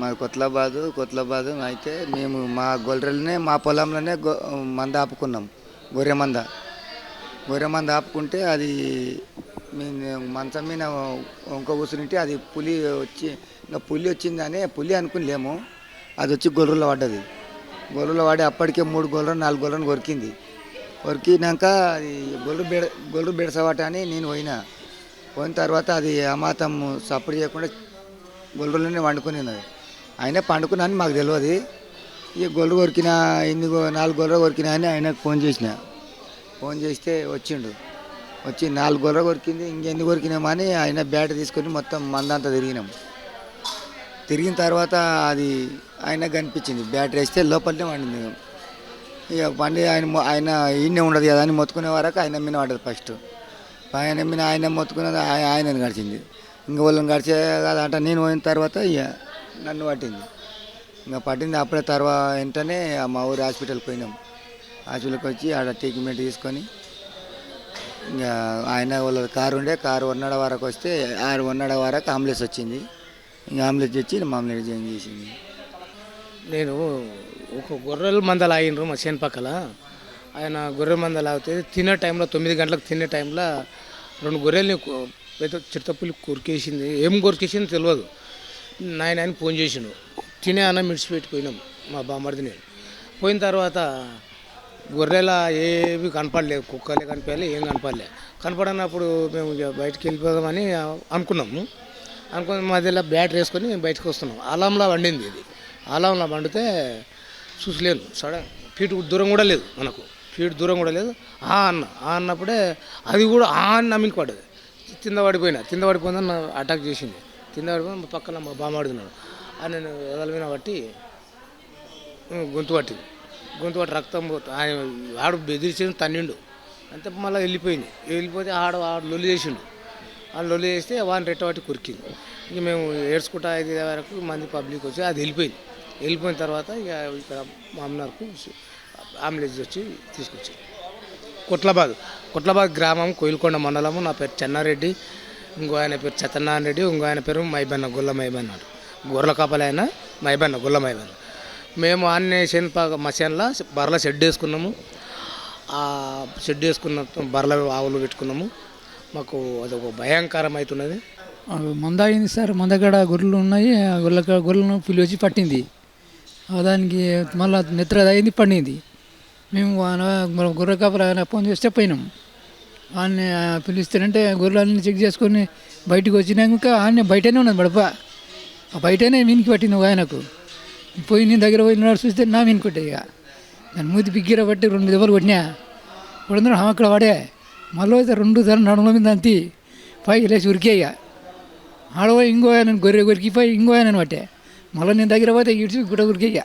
మా కొత్లాబాదు కొత్లాబాదు అయితే మేము మా గొర్రెలనే మా పొలంలోనే మంద ఆపుకున్నాం. గొర్రె మంద. గొర్రె మంద ఆపుకుంటే అది మేము మంచం మీద వంక కూర్చుంటే అది పులి వచ్చి ఇంకా పులి వచ్చిందని పులి అనుకునిలేము. అది వచ్చి గొర్రెలో పడ్డది. గొర్రెలో పడి అప్పటికే మూడు గొర్రెలు నాలుగు గొర్రెలు కొరికింది. కొరికినాక అది గొర్రె బెడ గొర్రె బెడసవాట అని నేను పోయినా. పోయిన తర్వాత అది అమాతం సప్పుడు చేయకుండా గొర్రెలోనే వండుకుని ఉన్నది. ఆయన పండుకున్నాను మాకు తెలియదు ఇక గొర్రె కొరికిన ఎన్ని నాలుగు గొర్రె కొరికినా అని ఆయనకు ఫోన్ చేసిన. ఫోన్ చేస్తే వచ్చిండు. వచ్చి నాలుగు గొర్రె కొరికింది ఇంకెన్ని కొరికినామని ఆయన బ్యాట్ తీసుకొని మొత్తం మందంతా తిరిగినాం. తిరిగిన తర్వాత అది ఆయన కనిపించింది. బ్యాట్ వేస్తే లోపలనే వండింది. ఇక పండి ఆయన ఆయన ఈయనే ఉండదు కదా అని మొత్తుకునే వరకు ఆయన మీద పడ్డది ఫస్ట్. ఆయన మీద ఆయన మొత్తుకున్నది ఆయన ఆయనని గడిచింది ఇంక వాళ్ళని గడిచే కదా. అంటే నేను పోయిన తర్వాత ఇక నన్ను పట్టింది. ఇంకా పట్టింది అప్పుడే తర్వాత వెంటనే మా ఊరి హాస్పిటల్కి పోయినాం. హాస్పిటల్కి వచ్చి ఆడ ట్రీట్మెంట్ తీసుకొని ఇంకా ఆయన వాళ్ళ కారు ఉండే కారు వన్నడ వరకు వస్తే ఆరు వన్నడ వరకు అంబులెన్స్ వచ్చింది. ఇంకా అంబులెన్స్ వచ్చి మమ్మల్ని జాయిన్ చేసింది. నేను ఒక గొర్రెల మందలు ఆగినరు మా చేను పక్కల. ఆయన గొర్రెల మందలు ఆగితే తినే టైంలో తొమ్మిది గంటలకు తినే టైంలో రెండు గొర్రెల్ని కు- పెద్ద కొరికేసింది. ఏం కొరికేసింది తెలియదు నాయన ఆయన ఫోన్ చేసిండు. తినే అన్నం మిడిచిపెట్టిపోయినాం మా బామ్మడిది నేను. పోయిన తర్వాత గొర్రెల ఏవి కనపడలేదు కుక్కలే కనిపించలే ఏం కనపడలే. కనపడనప్పుడు మేము ఇక వెళ్ళిపోదామని అనుకున్నాము అనుకున్న మధ్యలో బ్యాటరీ వేసుకొని బయటకు వస్తున్నాం. అలంలా వండింది ఇది. అలంలా వండితే చూసలేను. సడన్ ఫీట్ దూరం కూడా లేదు మనకు. ఫీట్ దూరం కూడా లేదు. ఆ అన్న ఆ అన్నప్పుడే అది కూడా ఆ అన్న నమ్మికి పడ్డది కింద పడిపోయినా కింద పడిపోయిందని అటాక్ చేసింది. కింద పడిపోయిన మా పక్కన మా బామాడుతున్నాడు ఆ నేను ఎదల బట్టి పట్టి గొంతు పట్టింది. గొంతు పట్టి రక్తం ఆయన ఆడు బెదిరించిండు తన్నిండు. అంతే మళ్ళీ వెళ్ళిపోయింది. వెళ్ళిపోతే ఆడ ఆడు లొల్లి చేసిండు. ఆ లొల్లి చేస్తే వాడిని రెట్ట పట్టి కొరికింది. ఇక మేము ఏడ్చుకుంటా ఐదు వరకు మంది పబ్లిక్ వచ్చి అది వెళ్ళిపోయింది. వెళ్ళిపోయిన తర్వాత ఇక ఇక్కడ మామూలుకు అంబులెన్స్ వచ్చి తీసుకొచ్చింది. కుట్లబాద్. కుట్లబాద్ గ్రామం కోయిల్కొండ మండలము. నా పేరు చెన్నారెడ్డి. ఇంకో ఆయన పేరు సత్యనారాయణ రెడ్డి. ఇంకో ఆయన పేరు మైబన్న గుల్ల మైబన్న గొర్రెల కాపలి ఆయన మైబన్న గుల్ల మైబన్న. మేము ఆన్నే చేను పాక బర్రెల షెడ్ వేసుకున్నాము. ఆ షెడ్ వేసుకున్న బర్రెల ఆవులు పెట్టుకున్నాము. మాకు అదొక భయంకరం అవుతున్నది మంద అయింది సార్. మంద గొర్రెలు ఉన్నాయి. ఆ గొర్రెల గొర్రెలను పిలిచి పట్టింది. దానికి మళ్ళీ నిద్ర అయింది పండింది. మేము ఆయన గొర్రె కాపరి ఫోన్ చేస్తే పోయినాం. ఆయన్ని పిలిస్తేనంటే గొర్రెలన్నీ చెక్ చేసుకొని బయటకు వచ్చినాక ఆయన బయటనే ఉన్నది బడప ఆ బయటనే మీనికి పట్టింది ఆయనకు. పోయి నేను దగ్గర పోయినాడు చూస్తే నా మీనికి కొట్టే ఇక. దాని మూతి బిగ్గిర పట్టి రెండు దెబ్బలు కొట్టినా. కొడుతున్నా అక్కడ వాడే. మళ్ళీ అయితే రెండు సార్లు నడుముల మీద అంతి. పై లేచి ఉరికే ఇక. ఇంకో ఆయన గొర్రె కొరికిపోయి ఇంకో ఆయన పట్టే. మళ్ళీ నేను దగ్గర పోతే ఇడిచి గుట్ట ఉరికే ఇక.